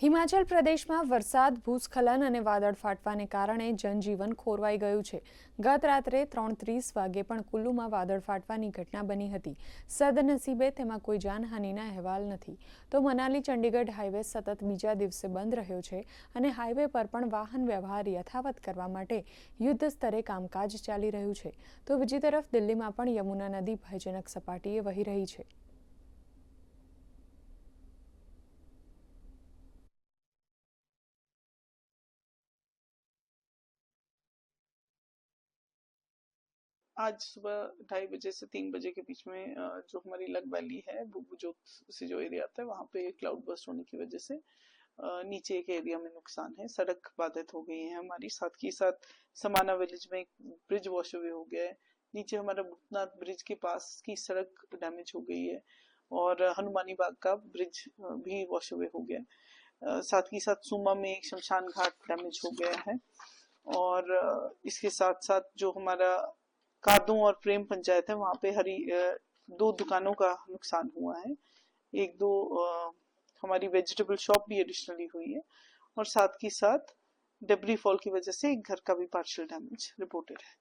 હિમાચલ પ્રદેશમાં વરસાદ, ભૂસ્ખલન અને વાદળ ફાટવાને કારણે જનજીવન ખોરવાઈ ગયું છે. ગત રાત્રે ત્રણ ત્રીસ વાગે પણ કુલ્લુમાં વાદળ ફાટવાની ઘટના બની હતી. સદનસીબે તેમાં કોઈ જાનહાનિના અહેવાલ નથી. તો મનાલી, ચંડીગઢ હાઈવે સતત બીજા દિવસે બંધ રહ્યો છે અને હાઈવે પર પણ વાહન વ્યવહાર યથાવત કરવા માટે યુદ્ધ સ્તરે કામકાજ ચાલી રહ્યું છે. તો બીજી તરફ દિલ્હીમાં પણ યમુના નદી ભયજનક સપાટીએ વહી રહી છે. आज सुबह ढाई बजे से तीन बजे के बीच में जो हमारी लग वैली है बुबू जो, से जो एरिया आता है, वहाँ पे क्लाउड बर्स्ट होने की वजह से नीचे एक एरिया में नुकसान है। सड़क बाधित हो गई है हमारी। साथ ही साथ समाना विलेज में एक ब्रिज वॉश अवे हो गया है। नीचे हमारा भूतनाथ ब्रिज के पास की सड़क डैमेज हो गई है और हनुमानी बाग का ब्रिज भी वॉश अवे हो गया है। साथ ही साथ सुमा में एक शमशान घाट डैमेज हो गया है और इसके साथ साथ जो हमारा कादों और प्रेम पंचायत है, वहाँ पे हरी दो दुकानों का नुकसान हुआ है। एक दो हमारी वेजिटेबल शॉप भी एडिशनली हुई है और साथ ही साथ डेबरी फॉल की वजह से एक घर का भी पार्शियल डैमेज रिपोर्टेड है।